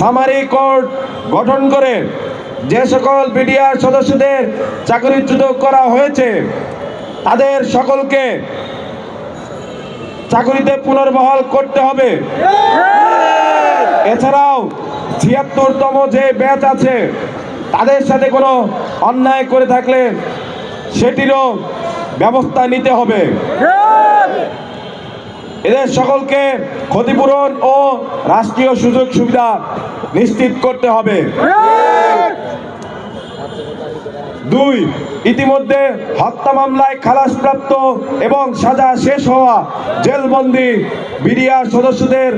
Summary court গঠন করে যে সকল বিডিআর সদস্যদের চাকরিচ্যুত করা হয়েছে, তাদের সকলকে চাকরিতে পুনর্বহাল করতে হবে। এছাড়াও ছিয়াত্তরতম যে ব্যাচ আছে, তাদের সাথে কোনো অন্যায় করে থাকলে সেটিরও ব্যবস্থা নিতে হবে। এদের সকলকে ক্ষতিপূরণ ও রাষ্ট্রীয় সুযোগ সুবিধা নিশ্চিত করতে হবে। দুই, ইতিমধ্যে হত্যা মামলায় খালাসপ্রাপ্ত এবং সাজা শেষ হওয়া জেলবন্দি বিডিআর সদস্যদের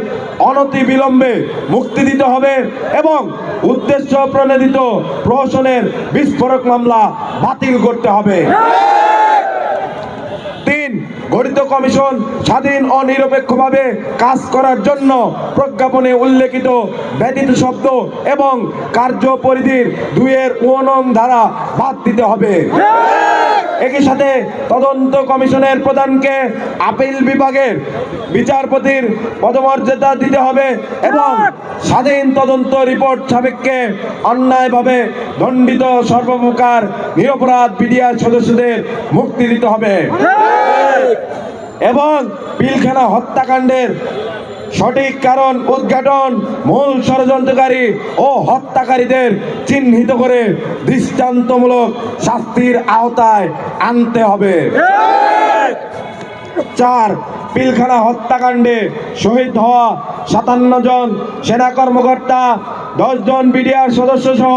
অনতি বিলম্বে মুক্তি দিতে হবে এবং উদ্দেশ্য প্রণোদিত প্রহসনের বিস্ফোরক মামলা বাতিল করতে হবে। গঠিত কমিশন স্বাধীন ও নিরপেক্ষভাবে কাজ করার জন্য প্রজ্ঞাপনে উল্লেখিত ব্যতীত শব্দ এবং কার্য পরিধির দুইয়ের ওনং ধারা বাদ দিতে হবে। একই সাথে তদন্ত কমিশনের প্রধানকে আপিল বিভাগের বিচারপতির পদমর্যাদা দিতে হবে এবং স্বাধীন তদন্ত রিপোর্ট সাপেক্ষে অন্যায়ভাবে দণ্ডিত সর্বপ্রকার নিরপরাধ বিডিআর সদস্যদের মুক্তি দিতে হবে। এবং পিলখানা হত্যাকাণ্ডের সঠিক কারণ উদ্ঘাটন মূল ষড়যন্ত্রকারী ও হত্যাকারীদের চিহ্নিত করে দৃষ্টান্তমূলক শাস্তির আওতায় আনতে হবে। চার, পিলখানা হত্যাকাণ্ডে শহীদ হওয়া সাতান্ন জন সেনা কর্মকর্তা, দশ জন বিডিআর সদস্য সহ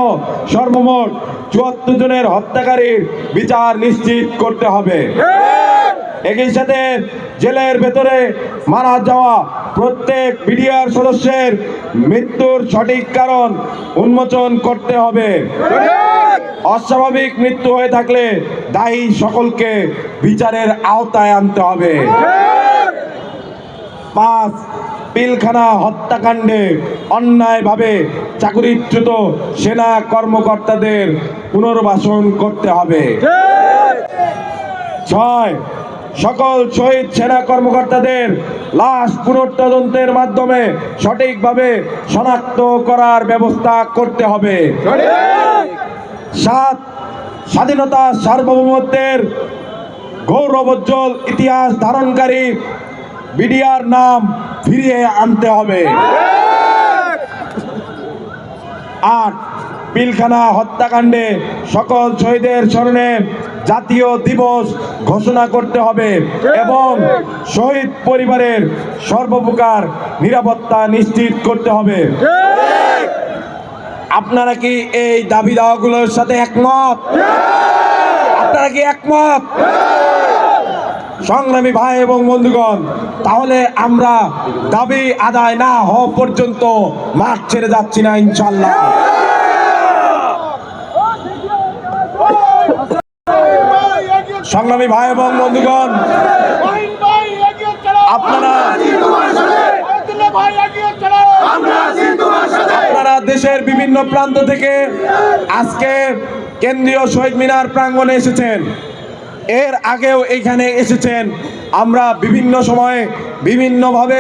সর্বমোট চুয়াত্তর জনের হত্যাকারীর বিচার নিশ্চিত করতে হবে। একই সাথে জেলের ভেতরে মারা যাওয়া প্রত্যেক বিডিআর সদস্যের মৃত্যুর সঠিক কারণ উন্মোচন করতে হবে। অস্বাভাবিক মৃত্যু হয়ে থাকলে দায়ী সকলকে বিচারের আওতায় আনতে হবে। পাঁচ, পিলখানা হত্যাকাণ্ডে অন্যায়ভাবে চাকরিচ্যুত সেনা কর্মকর্তাদের পুনর্বাসন করতে হবে। ছয় সকল শহীদ সেনা কর্মকর্তাদের লাশ পুনর্তদন্তের মাধ্যমে সঠিকভাবে শনাক্ত করার ব্যবস্থা করতে হবে। সাত, স্বাধীনতা সার্বভৌমত্বের গৌরবোজ্জ্বল ইতিহাস ধারণকারী বিডিআর নাম ফিরিয়ে আনতে হবে। আট পিলখানা হত্যাকাণ্ডে সকল শহীদের স্মরণে জাতীয় দিবস ঘোষণা করতে হবে এবং শহীদ পরিবারের সর্বপ্রকার নিরাপত্তা নিশ্চিত করতে হবে। আপনারা কি এই দাবি দাওয়াগুলোর সাথে একমত? আপনারা কি একমত? সংগ্রামী ভাই এবং বন্ধুগণ, তাহলে আমরা দাবি আদায় না হওয়া পর্যন্ত মাঠ ছেড়ে যাচ্ছি না ইনশাল্লাহ সংগ্রামী ভাই এবং বন্ধুগণ, আপনারা আপনারা দেশের বিভিন্ন প্রান্ত থেকে আজকে কেন্দ্রীয় শহীদ মিনার প্রাঙ্গণে এসেছেন। এর আগেও এখানে এসেছেন। আমরা বিভিন্ন সময়ে বিভিন্নভাবে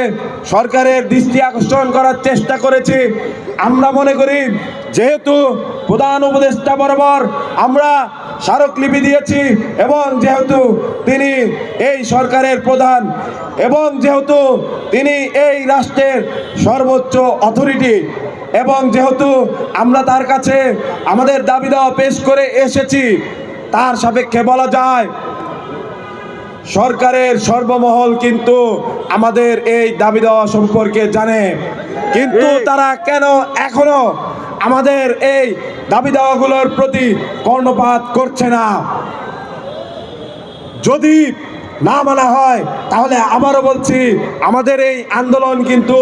সরকারের দৃষ্টি আকর্ষণ করার চেষ্টা করেছি। আমরা মনে করি, যেহেতু প্রধান উপদেষ্টা বরাবর আমরা স্মারকলিপি দিয়েছি এবং যেহেতু তিনি এই সরকারের প্রধান এবং যেহেতু তিনি এই রাষ্ট্রের সর্বোচ্চ অথরিটি এবং যেহেতু আমরা তার কাছে আমাদের দাবি দেওয়া পেশ করে এসেছি, তার সাপেক্ষে বলা যায় সরকারের সর্বমহল কিন্তু আমাদের এই দাবি দেওয়া সম্পর্কে জানে। কিন্তু তারা কেন এখনও আমাদের এই দাবি দেওয়াগুলোর প্রতি কর্ণপাত করছে না? যদি না মানা হয় তাহলে আবারও বলছি আমাদের এই আন্দোলন কিন্তু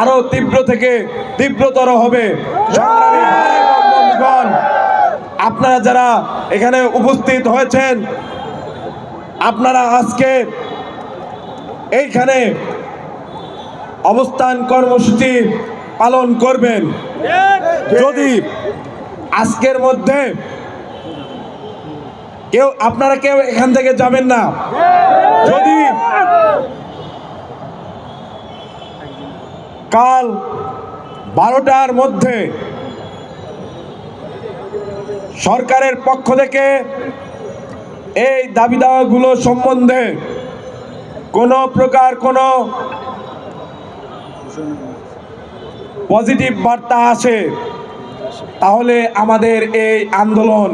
আরও তীব্র থেকে তীব্রতর হবে। আপনারা যারা এখানে উপস্থিত হয়েছেন আপনারা আজকে এইখানে অবস্থান কর্মসূচি পালন করবেন। যদি আজকের মধ্যে কেউ, আপনারা কেউ এখান থেকে যাবেন না। যদি কাল বারোটার মধ্যে সরকারের পক্ষ থেকে এই দাবি দাওয়াগুলো সম্বন্ধে কোনো প্রকার কোনো পজিটিভ বার্তা আসে, তাহলে আমাদের এই আন্দোলন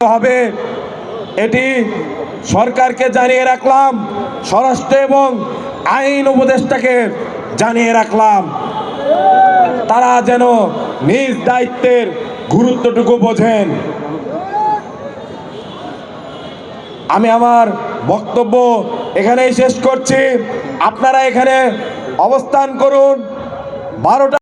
হবে। এটি সরকারকে জানিয়ে রাখলাম, স্বরাষ্ট্র এবং আইন উপদেষ্টাকে জানিয়ে রাখলাম। তারা যেন নিজ দায়িত্বের গুরুত্বটুকু বোঝেন। আমি আমার বক্তব্য এখানেই শেষ করছি। আপনারা এখানে অবস্থান করুন। বারোটা